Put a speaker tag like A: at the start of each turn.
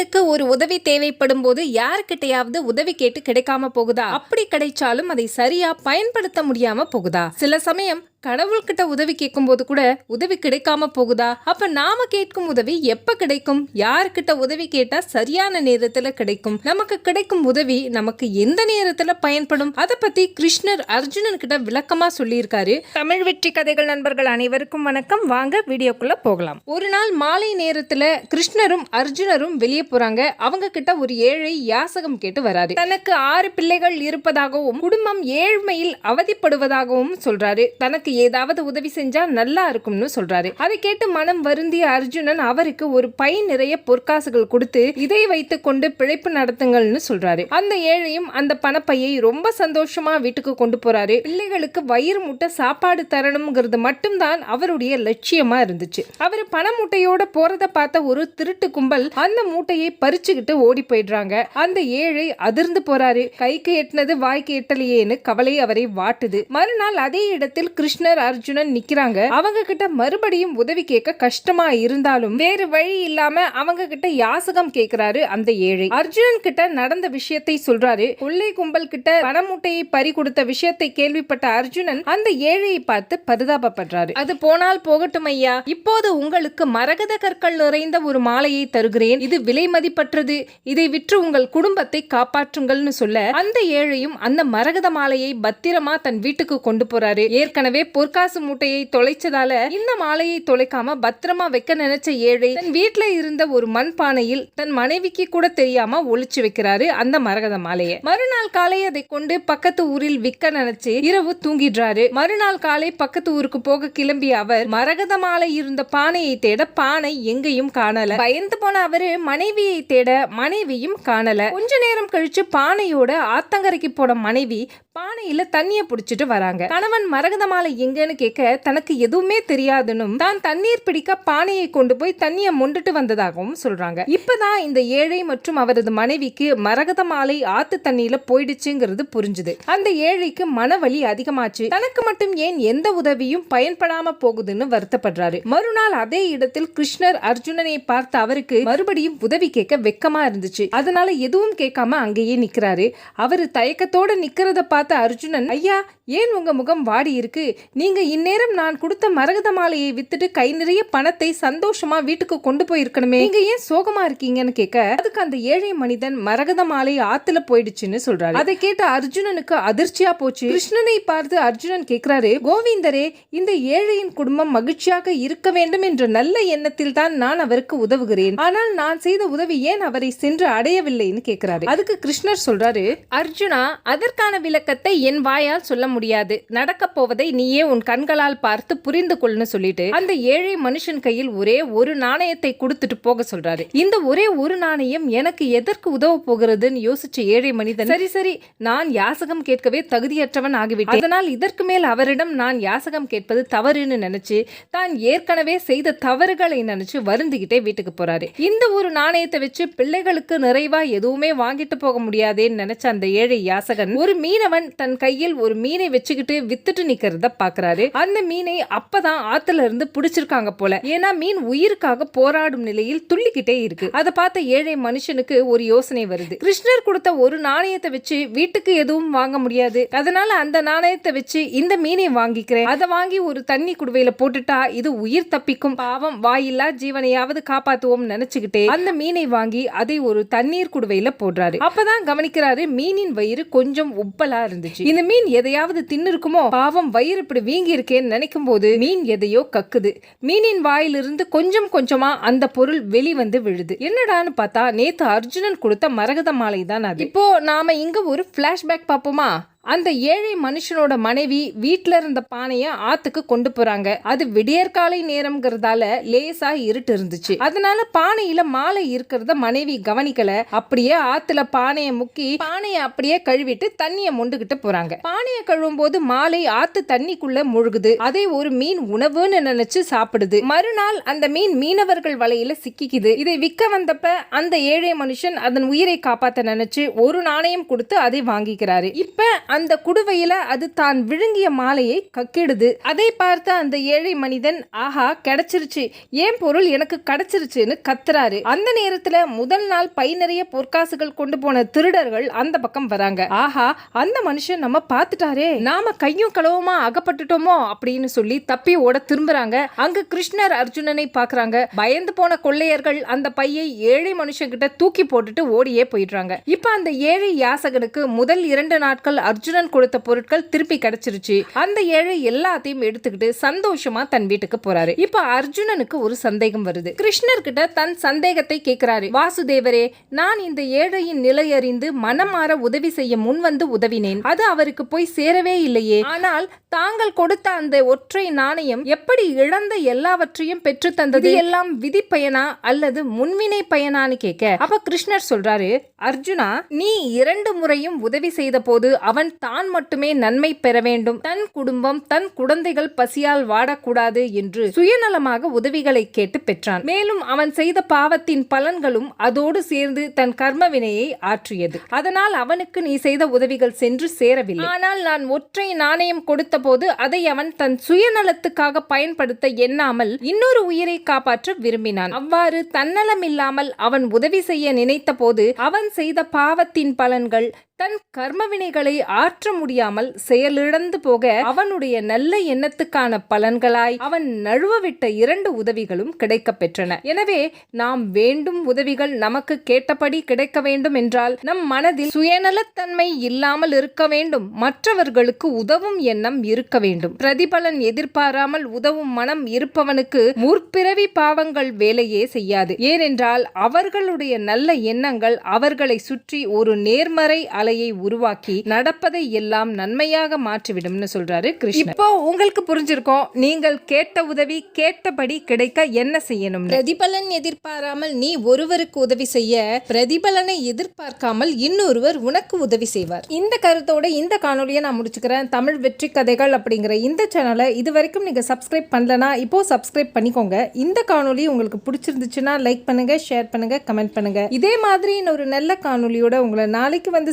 A: உங்களுக்கு ஒரு உதவி தேவைப்படும் போது யாருக்கிட்டையாவது உதவி கேட்டு கிடைக்காம போகுதா? அப்படி கிடைச்சாலும் அதை சரியா பயன்படுத்த முடியாம போகுதா? சில சமயம் கடவுள்கிட்ட உதவி கேட்கும்போது கூட உதவி கிடைக்காம போகுதா? அப்ப நாம கேட்கும் உதவி எப்ப கிடைக்கும்? யாருக்கிட்ட உதவி கேட்டா சரியான நேரத்துல கிடைக்கும்? நமக்கு கிடைக்கும் உதவி நமக்கு எந்த நேரத்துல பயன்படும்? அத பத்தி கிருஷ்ணர் அர்ஜுனன் கிட்ட விளக்கமா சொல்லியிருக்காரு. தமிழ் வெற்றி கதைகள் நண்பர்கள் அனைவருக்கும் வணக்கம். வாங்க வீடியோக்குள்ள போகலாம். ஒரு நாள் மாலை நேரத்துல கிருஷ்ணரும் அர்ஜுனரும் வெளியே போறாங்க. அவங்க கிட்ட ஒரு ஏழை யாசகம் கேட்டு வராரு. தனக்கு ஆறு பிள்ளைகள் இருப்பதாகவும் குடும்பம் ஏழ்மையில் அவதிப்படுவதாகவும் சொல்றாரு. தனக்கு ஏதாவது உதவி செஞ்சா நல்லா இருக்கும்னு சொல்றாரு. அதை கேட்டு மனம் வருந்திய அர்ஜுனன் அவருக்கு ஒரு பை நிறைய பொற்காசுகள் கொடுத்து இதை வைத்துக் கொண்டு பிழைப்பு நடத்துங்கள்னு சொல்றாரு. அந்த ஏழையும் அந்த பணப்பையை ரொம்ப சந்தோஷமா வீட்டுக்கு கொண்டு போறாரு. பிள்ளைகளுக்கு வயிறு முட்டை சாப்பாடு தரணுங்கிறது மட்டும்தான் அவருடைய லட்சியமா இருந்துச்சு. அவர் பண மூட்டையோட போறத பார்த்த ஒரு திருட்டு கும்பல் அந்த மூட்டையை பறிச்சுக்கிட்டு ஓடி போயிடுறாங்க. அந்த ஏழை அதிர்ந்து போறாரு. கைக்கு எட்டினது வாய்க்கு எட்டலையேன்னு கவலை அவரை வாட்டுது. மறுநாள் அதே இடத்தில் கிருஷ்ணர் அர்ஜுனன் நிக்கிறாங்க. அவங்க கிட்ட மறுபடியும் உதவி கேட்க கஷ்டமா இருந்தாலும் வேறு வழி இல்லாம அவங்க கிட்ட யாசகம் கேக்குறாரு அந்த ஏழை. அர்ஜுனன் கிட்ட நடந்த விஷயத்தை சொல்றாரு. கொள்ளை கும்பல் கிட்ட பணமூட்டையை பறி கொடுத்த விஷயத்தை கேள்விப்பட்ட அர்ஜுனன் அந்த ஏழையை பார்த்து பரிதாபப்படுறாரு. அது போனால் போகட்டும் ஐயா. இப்போது உங்களுக்கு மரகத கற்கள் நிறைந்த ஒரு மாலையை தருகிறேன். இது விலை மதிப்பற்றது. இதை விற்று உங்கள் குடும்பத்தை காப்பாற்றுங்கள்னு சொல்ல அந்த ஏழையும் அந்த மரகத மாலையை பத்திரமா தன் வீட்டுக்கு கொண்டு போறாரு. ஏற்கனவே பொற்காசு மூட்டையை தொலைச்சதால இந்த மாலையை தொலைக்காம பத்திரமா வைக்க நினைச்ச ஏழை தன் வீட்ல இருந்த ஒரு மண் பானையில் தன் மனைவிக்கு கூட தெரியாம ஒளிச்சு வைக்கிறாரு அந்த மரகத மாலையை. மறுநாள் காலை அதை கொண்டு பக்கத்து ஊரில் விற்க நினைச்சு இரவு தூங்கிடுறாரு. மறுநாள் காலை பக்கத்து ஊருக்கு போக கிளம்பிய அவர் மரகத மாலை இருந்த பானையை தேட பானை எங்கேயும் காணல. பயந்து போன அவரு மனைவியை தேட மனைவியும் காணல. கொஞ்ச நேரம் கழிச்சு பானையோட ஆத்தங்கரைக்கு போன மனைவி பானையில தண்ணியை பிடிச்சிட்டு வராங்க. கணவன் மரகத மாலை எங்கன்னு கேட்க தனக்கு எதுவுமே தெரியாதுன்னும் தான் தண்ணீர் பிடிக்க பானையை கொண்டு போய் தண்ணியை மொண்டுட்டு வந்ததாகவும் சொல்றாங்க. இப்பதான் இந்த ஏழை மற்றும் அவரது மனைவிக்கு மரகத மாலை ஆத்து தண்ணியில போயிடுச்சுங்கிறது புரிஞ்சுது. அந்த ஏழைக்கு மனவலி அதிகமாச்சு. தனக்கு மட்டும் ஏன் எந்த உதவியும் பயன்படாம போகுதுன்னு வருத்தப்படுறாரு. மறுநாள் அதே இடத்தில் கிருஷ்ணர் அர்ஜுனனை பார்த்து அவருக்கு மறுபடியும் உதவி கேட்க வெக்கமா இருந்துச்சு. அதனால எதுவும் கேட்காம அங்கேயே நிக்கிறாரு. அவரு தயக்கத்தோட நிக்கிறத பார்த்து பார்த்த அர்ஜுனன் ஐயா ஏன் உங்க முகம் வாடி இருக்கு? நீங்க இந்நேரம் நான் கொடுத்த மரகத மாலையை வித்துட்டு கை நிறைய பணத்தை சந்தோஷமா வீட்டுக்கு கொண்டு போயிருக்கணுமே. நீங்க ஏன் சோகமா இருக்கீங்கன்னு கேட்க அதுக்கு அந்த ஏழை மனிதன் மரகத மாலை ஆத்துல போயிடுச்சுன்னு சொல்றாரு. அதை கேட்ட அர்ஜுனனுக்கு அதிர்ச்சியா போச்சு. கிருஷ்ணனை பார்த்து அர்ஜுனன் கேக்குறாரு கோவிந்தரே இந்த ஏழையின் குடும்பம் மகிழ்ச்சியாக இருக்க வேண்டும் என்ற நல்ல எண்ணத்தில் தான் நான் அவருக்கு உதவுகிறேன். ஆனால் நான் செய்த உதவி ஏன் அவரை சென்று அடையவில்லைன்னு கேக்குறாரு அதுக்கு கிருஷ்ணர் சொல்றாரு அர்ஜுனா அதற்கான விளக்க விளக்கத்தை என் வாயால் சொல்ல முடியாது. நடக்கப் போவதை நீயே உன் கண்களால் பார்த்து புரிந்து கொள்னு சொல்லிட்டு அந்த ஏழை மனுஷன் கையில் ஒரே ஒரு நாணயத்தை கொடுத்துட்டு போக சொல்றாரு. இந்த ஒரே ஒரு நாணயம் எனக்கு எதற்கு உதவ போகிறதுன்னு யோசிச்ச ஏழை மனிதன் சரி சரி நான் யாசகம் கேட்கவே தகுதியற்றவன் ஆகிவிட்டேன். அதனால் இதற்கு மேல் அவரிடம் நான் யாசகம் கேட்பது தவறுன்னு நினைச்சு தான் ஏற்கனவே செய்த தவறுகளை நினைச்சு வருந்துகிட்டே வீட்டுக்கு போறாரு. இந்த ஒரு நாணயத்தை வச்சு பிள்ளைகளுக்கு நிறைவா எதுவுமே வாங்கிட்டு போக முடியாதேன்னு நினைச்ச அந்த ஏழை யாசகன் ஒரு மீனவன் தன் கையில் ஒரு மீனை வச்சுக்கிட்டு வித்துட்டு நிக்கிறத பாக்குறாரு. அந்த மீனை அப்பதான் ஆத்துல இருந்து பிடிச்சிருக்காங்க போல. ஏன்னா மீன் உயிருக்காக போராடும் நிலையில் துள்ளிக்கிட்டே இருக்கு. அதை பார்த்த ஏழை மனுஷனுக்கு ஒரு யோசனை வருது. கிருஷ்ணர் கொடுத்த ஒரு நாணயத்தை வச்சு வீட்டுக்கு எதுவும் வாங்க முடியாது. அதனால அந்த நாணயத்தை வச்சு இந்த மீனை வாங்கிக்கிறேன். அதை வாங்கி ஒரு தண்ணி குடுவையில போட்டுட்டா இது உயிர் தப்பிக்கும். பாவம் வாயில்லா ஜீவனையாவது காப்பாத்துவோம் நினைச்சுக்கிட்டே அந்த மீனை வாங்கி அதை ஒரு தண்ணீர் குடுவையில போடுறாரு. அப்பதான் கவனிக்கிறாரு மீனின் வயிறு கொஞ்சம் உப்பலா இருந்துச்சு. இந்த மீன் எதையாவது தின்னு இருக்குமோ பாவம் வயிறு இப்படி வீங்கி இருக்கேன்னு நினைக்கும் போது மீன் எதையோ கக்குது. மீனின் வாயிலிருந்து கொஞ்சம் கொஞ்சமா அந்த பொருள் வெளிவந்து விழுது. என்னடான்னு பார்த்தா நேத்து அர்ஜுனன் கொடுத்த மரகத மாலை தான் அது. இப்போ நாம இங்க ஒரு பிளாஷ்பேக் பார்ப்போமா? அந்த ஏழை மனுஷனோட மனைவி வீட்டில் இருந்த பானையை ஆத்துக்கு கொண்டு போறாங்க. அது விடியற்காலை நேரம்ங்கிறதால லேசா இருட்டு இருந்துச்சு. அதனால பானையில மாலை இருக்கிறத மனைவி கவனிக்கல. அப்படியே ஆத்துல பானையை முக்கி பானையை அப்படியே கழுவிட்டு தண்ணியை மொண்டுகிட்டு போறாங்க. பானையை கழுவும் போது மாலை ஆத்து தண்ணிக்குள்ள முழுகுது. அதை ஒரு மீன் உணவுன்னு நினைச்சு சாப்பிடுது. மறுநாள் அந்த மீன் மீனவர்கள் வலையில சிக்கிக்குது. இதை விற்க வந்தப்ப அந்த ஏழை மனுஷன் அதன் உயிரை காப்பாத்த நினைச்சு ஒரு நாணயம் கொடுத்து அதை வாங்கிக்கிறாரு. இப்ப அந்த குடுவையில அது தான் விழுங்கிய மாலையை கக்கிடுது. அதை பார்த்த அந்த ஏழை மனிதன் ஆஹா கிடைச்சிருச்சு. ஏன் பொருள் எனக்கு கிடைச்சிருச்சுன்னு கத்துறாரு. அந்த நேரத்துல முதல் நாள் பை நிறைய பொற்காசுகள் கொண்டு போன திருடர்கள் அந்த பக்கம் வராங்க. ஆஹா அந்த மனுஷன் நம்ம பார்த்துட்டாரே. நாம கையும் களவுமா அகப்பட்டுட்டோமோ? அப்படின்னு சொல்லி தப்பி ஓட திரும்புறாங்க. அங்க கிருஷ்ணர் அர்ஜுனனை பாக்குறாங்க. பயந்து போன கொள்ளையர்கள் அந்த பையை ஏழை மனுஷன் கிட்ட தூக்கி போட்டுட்டு ஓடியே போயிடுறாங்க. இப்ப அந்த ஏழை யாசகனுக்கு முதல் இரண்டு நாட்கள் அர்ஜுனன் கொடுத்த பொருட்கள் திருப்பி கிடைச்சிருச்சு. அந்த ஏழை எல்லாத்தையும் எடுத்துக்கிட்டு சந்தோஷமா தன் வீட்டுக்கு போறாரு. இப்ப அர்ஜுனனுக்கு ஒரு சந்தேகம் வருது. கிருஷ்ணர் கிட்ட தன் சந்தேகத்தை கேட்கிறாரு வாசுதேவரே நான் இந்த ஏழையின் நிலை அறிந்து மனமாற உதவி செய்ய முன் வந்து உதவினேன். அது அவருக்கு போய் சேரவே இல்லையே. ஆனால் தாங்கள் கொடுத்த அந்த ஒற்றை நாணயம் எப்படி இழந்த எல்லாவற்றையும் பெற்று தந்தது? எல்லாம் விதி பயனா அல்லது முன்வினை பயனான்னு கேட்க அப்ப கிருஷ்ணர் சொல்றாரு அர்ஜுனா நீ இரண்டு முறையும் உதவி செய்த போது அவன் தான் மட்டுமே நன்மை பெற வேண்டும். தன் குடும்பம் தன் குழந்தைகள் பசியால் வாடக்கூடாது என்று சுயநலமாக உதவிகளை கேட்டு பெற்றான். மேலும் அவன் செய்த பாவத்தின் பலன்களும் அதோடு சேர்ந்து தன் கர்ம வினையை ஆற்றியது. அதனால் அவனுக்கு நீ செய்த உதவிகள் சென்று சேரவில்லை. ஆனால் நான் ஒற்றை நாணயம் கொடுத்த போது அதை அவன் தன் சுயநலத்துக்காக பயன்படுத்த எண்ணாமல் இன்னொரு உயிரை காப்பாற்ற விரும்பினான். அவ்வாறு தன்னலம் இல்லாமல் அவன் உதவி செய்ய நினைத்த போது அவன் செய்த பாவத்தின் பலன்கள் தன் கர்மவினைகளை ஆற்ற முடியாமல் செயலிழந்து போக அவனுடைய நல்ல எண்ணத்துக்கான பலன்களாய் அவன் நழுவவிட்ட இரண்டு உதவிகளும் கிடைக்க பெற்றன. எனவே நாம் வேண்டும் உதவிகள் நமக்கு கேட்டபடி கிடைக்க வேண்டும் என்றால் நம் மனதில் சுயநலத்தன்மை இல்லாமல் இருக்க வேண்டும். மற்றவர்களுக்கு உதவும் எண்ணம் இருக்க வேண்டும். பிரதிபலன் எதிர்பாராமல் உதவும் மனம் இருப்பவனுக்கு முற்பிறவி பாவங்கள் வேலையே செய்யாது. ஏனென்றால் அவர்களுடைய நல்ல எண்ணங்கள் அவர்களை சுற்றி ஒரு நேர்மறை அலையை உருவாக்கி நடப்பதை எல்லாம் நன்மையாக மாற்றிவிடும்னு சொல்றாரு கிருஷ்ணர். இப்போ உங்களுக்கு புரிஞ்சிருக்கோம் நீங்கள் கேட்ட உதவி கேட்டபடி கிடைக்க என்ன செய்யணும்? பிரதிபலன் எதிர்பாராமல் நீ ஒருவருக்கு உதவி செய்ய பிரதிபலனை எதிர்பார்க்காமல் இன்னொருவர் உனக்கு உதவி செய்வார். இந்த கருத்தோட இந்த காணொலியை நான் முடிச்சுக்கிறேன். தமிழ் வெற்றி கதைகள் அப்படிங்கிற இந்த சேனலை இது வரைக்கும் நீங்க சப்ஸ்கிரைப் பண்ணலனா இப்போ சப்ஸ்கிரைப் பண்ணிக்கோங்க. இந்த காணொலி உங்களுக்கு பிடிச்சிருந்துச்சுன்னா லைக் பண்ணுங்க ஷேர் பண்ணுங்க கமெண்ட் பண்ணுங்க. இதே மாதிரி இன்னொரு நல்ல காணொலியோட உங்களை நாளைக்கு வந்து